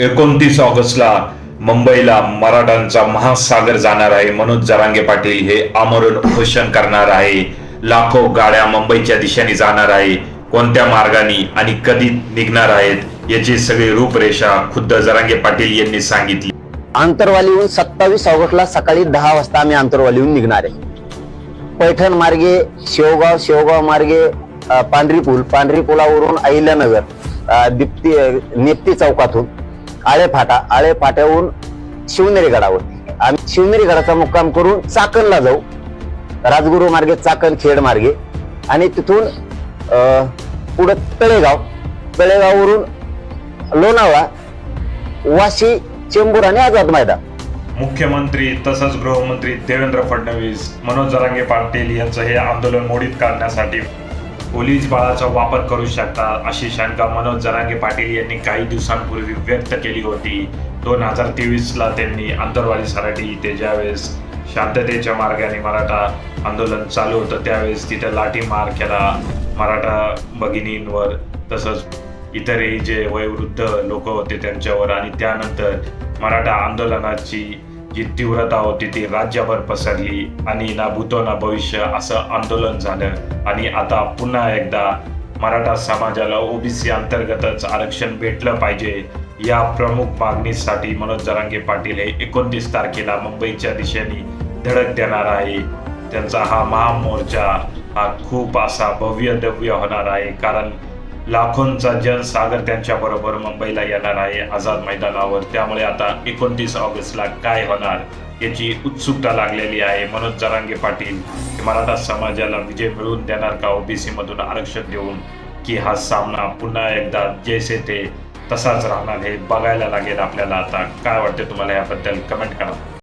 एकोणतीस ऑगस्टला मुंबईला मराठांचा महासागर जाणार आहे. मनोज जरांगे पाटील हे आमरण उपोषण करणार आहे. लाखो गाड्या मुंबईच्या दिशेने जाणार आहे. कोणत्या मार्गाने आणि कधी निघणार आहेत याची सगळी रूपरेषा खुद्द जरांगे पाटील यांनी सांगितली. आंतरवालीहून सत्तावीस ऑगस्टला सकाळी दहा वाजता आम्ही आंतरवालीहून निघणार आहे. पैठण मार्गे शेवगाव शेवगाव मार्गे पांढरी पूल पांढरी पुलावरून अहिल्यानगर दिप्ती निप्ती नेप्ती चौकातून आळे फाटा आळे फाट्याहून शिवनेरी गडावरती. आम्ही शिवनेरी गडाचा मुक्काम करून चाकणला जाऊ. राजगुरू मार्गे चाकण खेड मार्गे. आणि तिथून पुढं तळेगाव. तळेगाववरून लोणावळा वाशी चेंबूर आणि आझाद मैदान. मुख्यमंत्री तसंच गृहमंत्री देवेंद्र फडणवीस मनोज जरांगे पाटील यांचं हे आंदोलन मोडीत काढण्यासाठी पोलीस बळाचा वापर करू शकतात अशी शंका मनोज जरांगे पाटील यांनी काही दिवसांपूर्वी व्यक्त केली होती. दोन हजार तेवीसला त्यांनी आंतरवाली सराठी इथे ज्यावेळेस शांततेच्या मार्गाने मराठा आंदोलन चालू होतं त्यावेळेस तिथे लाठीमार केला. मराठा भगिनींवर तसंच इतरही जे वयोवृद्ध लोक होते त्यांच्यावर आणि त्यानंतर मराठा आंदोलनाची जी तीव्रता होती ती राज्यभर पसरली आणि ना भूतो ना भविष्य असं आंदोलन झालं. आणि आता पुन्हा एकदा मराठा समाजाला ओबीसी अंतर्गतच आरक्षण भेटलं पाहिजे. या प्रमुख मागणीसाठी मनोज जरांगे पाटील हे एकोणतीस तारखेला मुंबईच्या दिशेने धडक देणार आहे. त्यांचा हा महामोर्चा हा खूप असा भव्य दव्य होणार आहे. कारण लाखोंचा जनसागर त्यांच्या बरोबर मुंबईला येणार आहे आझाद मैदानावर. त्यामुळे आता एकोणतीस ऑगस्टला काय होणार याची उत्सुकता लागलेली आहे. मनोज जरांगे पाटील मराठा समाजाला विजय मिळवून देणार का? ओबीसी मधून आरक्षण देऊन की हा सामना पुन्हा एकदा जैसे ते तसाच राहणार हे बघायला लागेल आपल्याला आता. काय वाटते तुम्हाला याबद्दल? कमेंट करा.